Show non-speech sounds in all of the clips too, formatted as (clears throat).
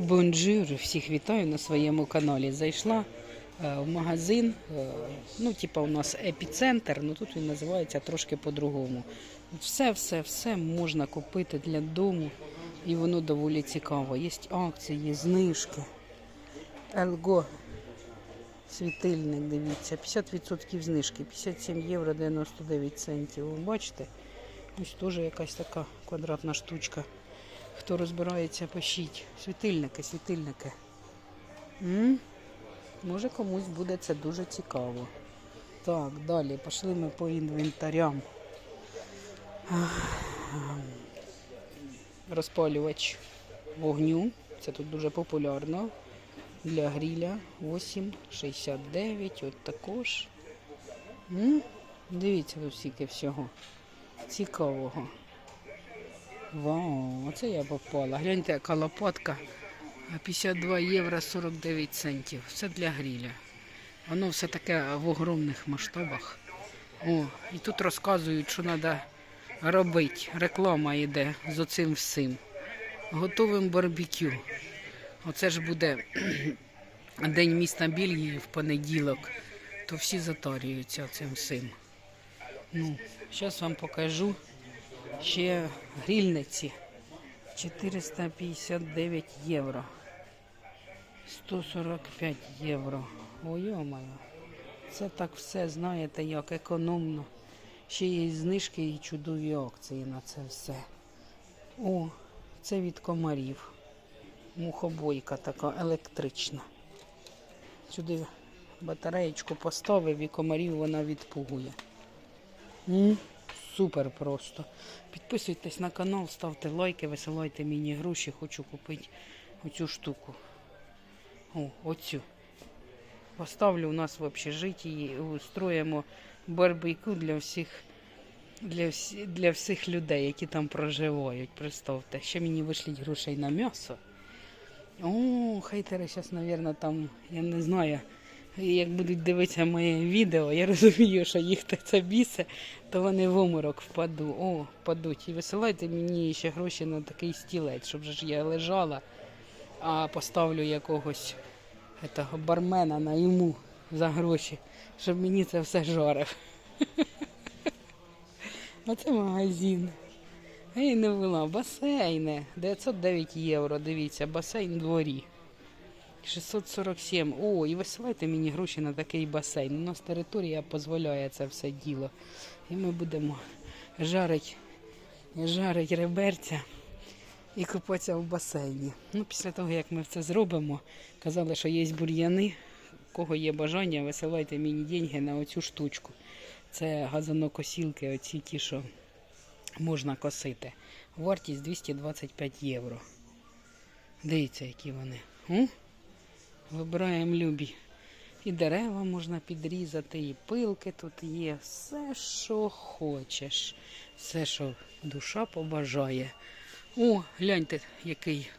Бонжур, всіх вітаю на своєму каналі. Зайшла е, в магазин. е, ну, типа у нас епіцентр, ну тут він називається трошки по-другому. Все, все, все можна купити для дому, і воно доволі цікаво. Є акції, є знижки. Елго. Світильник, дивіться, 50% знижки, 57 євро 99 центів. Ви бачите? Ось теж якась така квадратна штучка. Хто розбирається, пишіть. Світильники, світильники. М? Може комусь буде це дуже цікаво. Так, далі пішли ми по інвентарям. Розпалювач вогню. Це тут дуже популярно. Для гріля 8,69. От також. М? Дивіться тут стільки всього. Цікавого. Вау, оце я попала. Гляньте, яка лопатка. 52 євро 49 центів. Все для гріля. Воно все таке в огромних масштабах. О, і тут розказують, що треба робити. Реклама йде з оцим всім. Готовим барбекю. Оце ж буде (clears throat) День міста Бельгії в понеділок. То всі затарюються цим всім. Ну, зараз вам покажу ще грільниці 459 євро. 145 євро. Ой, йомаю. Це так все, знаєте, як економно. Ще є знижки і чудові акції на це все. О, це від комарів. Мухобойка така електрична. Сюди батареєчку поставив і комарів вона відпугує. М? Супер просто. Підписуйтесь на канал, ставте лайки, висилайте мені гроші. Хочу купити оцю штуку. О, оцю. Поставлю у нас в общежитті і устроїмо барбекю для всіх, для, всі, для всіх людей, які там проживають. Представте, ще мені вишлють грошей на м'ясо. О, хейтери зараз, мабуть, там, я не знаю, як будуть дивитися моє відео, я розумію, що їх це бісе, то вони в оморок впаду. О, впадуть. І висилайте мені ще гроші на такий стілець, щоб ж я лежала, а поставлю якогось этого, бармена на йому за гроші, щоб мені це все жарив. (laughs) Оце магазин. Ей, не вела, басейни. 909 євро, дивіться, басейн дворі. 647. О, і висилайте мені гроші на такий басейн. У нас територія дозволяє це все діло. І ми будемо жарити жарить реберця і купатися в басейні. Ну, після того, як ми це зробимо, казали, що є бур'яни. У кого є бажання, висилайте мені деньги на оцю штучку. Це газонокосілки, оці ті, що можна косити. Вартість 225 євро. Дивіться, які вони. Вибираємо любі. І дерева можна підрізати, і пилки тут є. Все, що хочеш. Все, що душа побажає. О, гляньте, який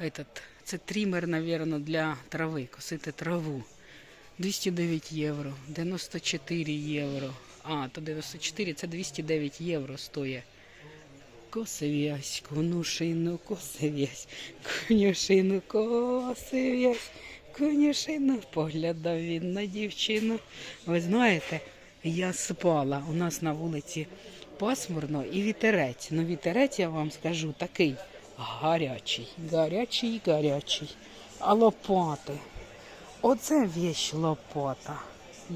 этот, це трімер, мабуть, для трави, косити траву. 209 євро, 94 євро. А, то 94, це 209 євро стоїть. Косив'язь, конюшину, косив'язь, конюшину, косив'язь, конюшину, поглядав він на дівчину. Ви знаєте, я спала. У нас на вулиці пасмурно і вітерець. Ну, вітерець, я вам скажу, такий гарячий, гарячий, гарячий. А лопати. Оце віч лопата.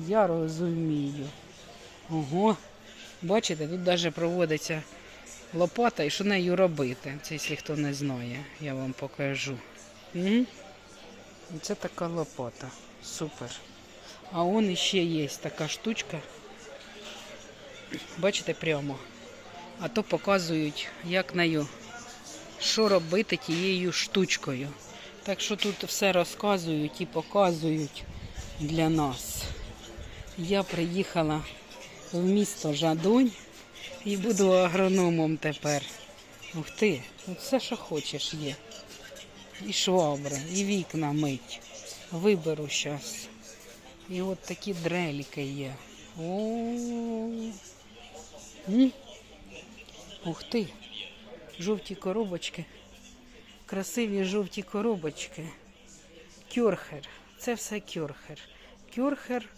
Я розумію. Ого. Бачите, тут навіть проводиться лопата і що нею робити. Це якщо хто не знає, я вам покажу. М? Це така лопата. Супер. А он іще є така штучка. Бачите прямо. А то показують, як нею, що робити тією штучкою. Так що тут все розказують і показують для нас. Я приїхала в місто Жадонь і буду агрономом тепер. Ух ти, тут все, що хочеш, є. І швабри, і вікна мить. Виберу зараз. І от такі дреліки є. Ух ти. Жовті коробочки. красиві жовті коробочки. Кюрхер. Це все кюрхер. Кюрхер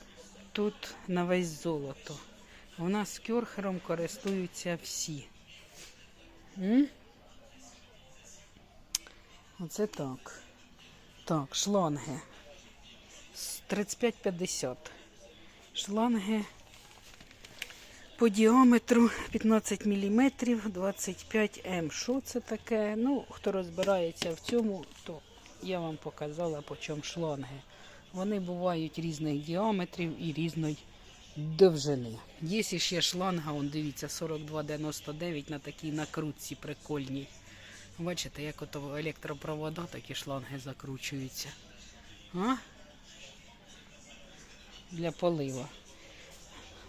тут на весь золото. У нас кюрхером користуються всі. Оце так. Так, шланги. З 35-50. Шланги по діаметру 15 мм 25 М. Що це таке? Ну, хто розбирається в цьому, то я вам показала по чому шланги. Вони бувають різних діаметрів і різної довжини. Є ще шланга, он дивіться, 42,99 на такій накрутці прикольній. Бачите, як ото електропровода, такі шланги закручуються. А? Для полива.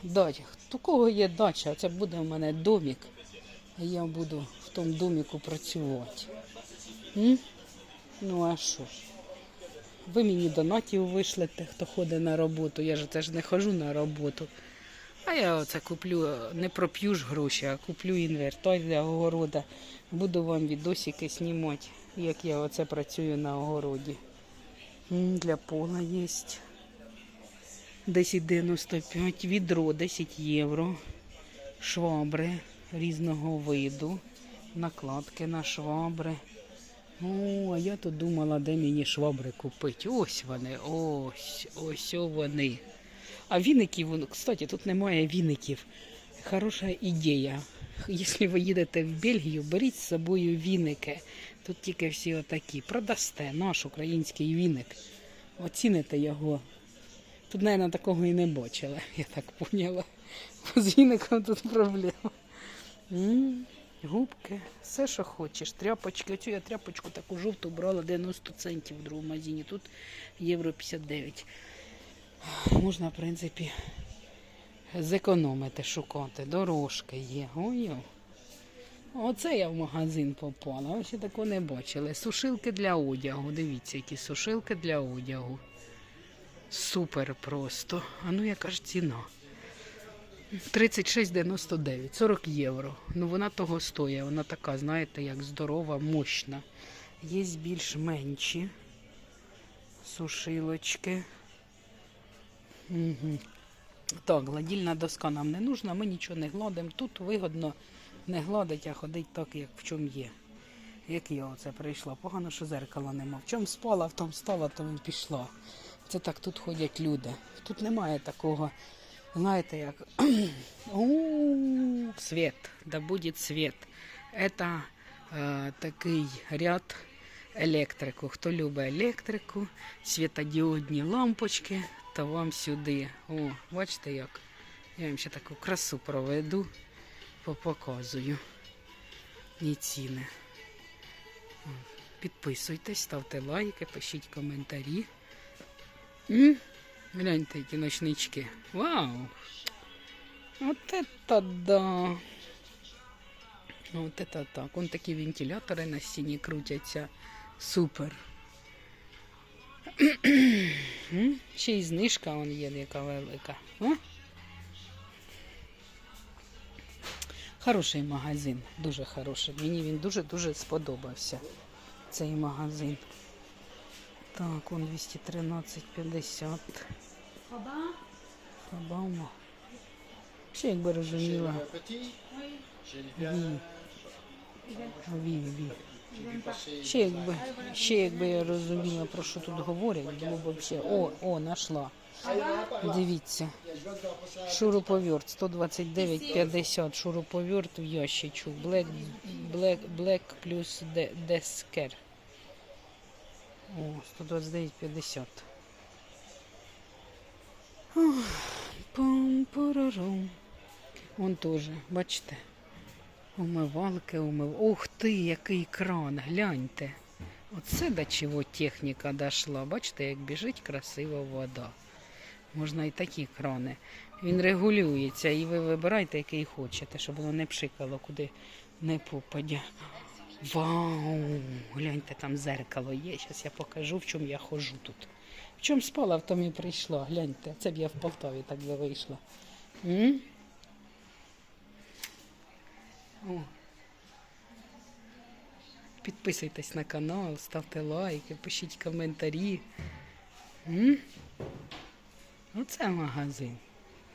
Дача. У кого є дача, це буде в мене домик. Я буду в тому доміку працювати. М? Ну а що? Ви мені донатів вишлете, хто ходить на роботу. Я ж теж не ходжу на роботу. А я оце куплю, не проп'ю ж гроші, а куплю інвертор для огорода. Буду вам відосики знімати, як я оце працюю на огороді. Для пола є. 10,95, відро 10 євро, швабри різного виду, накладки на швабри. О, а я тут думала, де мені швабри купити. Ось вони, ось, ось вони. А віників, кстати, тут немає віників. Хороша ідея. Якщо ви їдете в Бельгію, беріть з собою віники. Тут тільки всі отакі. Продасте наш український віник. Оціните його. Тут, мабуть, такого і не бачили, я так поняла. З віником тут проблема. Губки, все, що хочеш. Тряпочки. Оцю я тряпочку таку жовту брала 90 центів в другому магазині. Тут євро 59. Можна, в принципі, зекономити, шукати. Дорожки є. Ой. Оце я в магазин попала. Ви ще такого не бачили. Сушилки для одягу. Дивіться, які сушилки для одягу. Супер просто. А ну яка ж ціна? 36,99, 40 євро. Ну вона того стоїть. Вона така, знаєте, як здорова, мощна. Є більш менші сушилочки. Угу. Так, гладільна доска нам не нужна, ми нічого не гладимо. Тут вигодно не гладить, а ходить так, як в чому є. Як я оце прийшла. Погано, що зеркала нема. В чому спала, в тому стала, то і пішла. Це так тут ходять люди. Тут немає такого, знаєте, як (clears throat) У, да буде світ. Це е, такий ряд електрику. Хто любить електрику, світодіодні лампочки, то вам сюди. О, бачите як? Я вам ще таку красу проведу, попоказую. І ціни. Підписуйтесь, ставте лайки, пишіть коментарі. Гляньте, які ночнички. Вау! Вот это да! Вот это так. Вон такі вентилятори на стіні крутяться. Супер. (clears throat) Ще й знижка вон є, яка велика. А? Хороший магазин, дуже хороший. Мені він дуже-дуже сподобався. Цей магазин. Так, он 213,50. Обама. Ще якби розуміла. Ще якби, ще якби я розуміла, про що тут говорять, було б взагалі. О, о, нашла. Дивіться. Шуруповерт 129,50. Шуруповерт в ящичок. Black, black, black плюс де- дескер. О, 129,50. Ох, Пам-парарам. Вон теж, бачите. Умивалки, умив. Ух ти, який кран, гляньте. Оце до чого техніка дошла. Бачите, як біжить красива вода. Можна і такі крани. Він регулюється і ви вибирайте, який хочете, щоб воно не пшикало, куди не попадя. Вау! Гляньте, там зеркало є. Зараз я покажу, в чому я ходжу тут. В чому спала, в тому і прийшла. Гляньте, це б я в Полтаві так би вийшла. М? О. Підписуйтесь на канал, ставте лайки, пишіть коментарі. М? Оце магазин.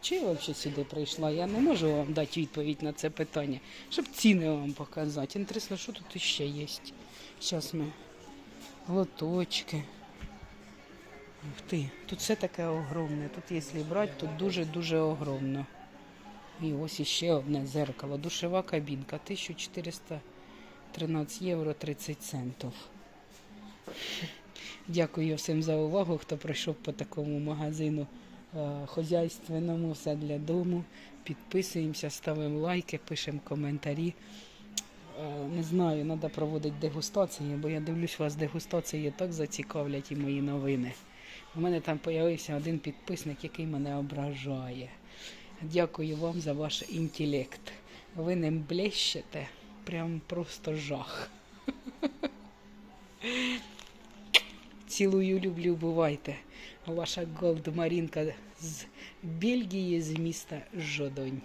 Чи я взагалі сюди прийшла? Я не можу вам дати відповідь на це питання, щоб ціни вам показати. Інтересно, що тут ще є. Зараз ми лоточки. Ух ти, тут все таке огромне. Тут, якщо брати, тут дуже-дуже огромно. І ось іще одне зеркало. Душова кабінка. 1413 євро 30 центів. Дякую всім за увагу, хто прийшов по такому магазину хозяйственному, все для дому. Підписуємося, ставимо лайки, пишемо коментарі. Е, Не знаю, треба проводити дегустації, бо я дивлюсь, вас дегустації так зацікавлять і мої новини. У мене там з'явився один підписник, який мене ображає. Дякую вам за ваш інтелект. Ви ним блещете. Прям просто жах. (laughs) Цілую, люблю, бувайте. Ваша Голд Марінка з Бельгії, з міста Жодонь.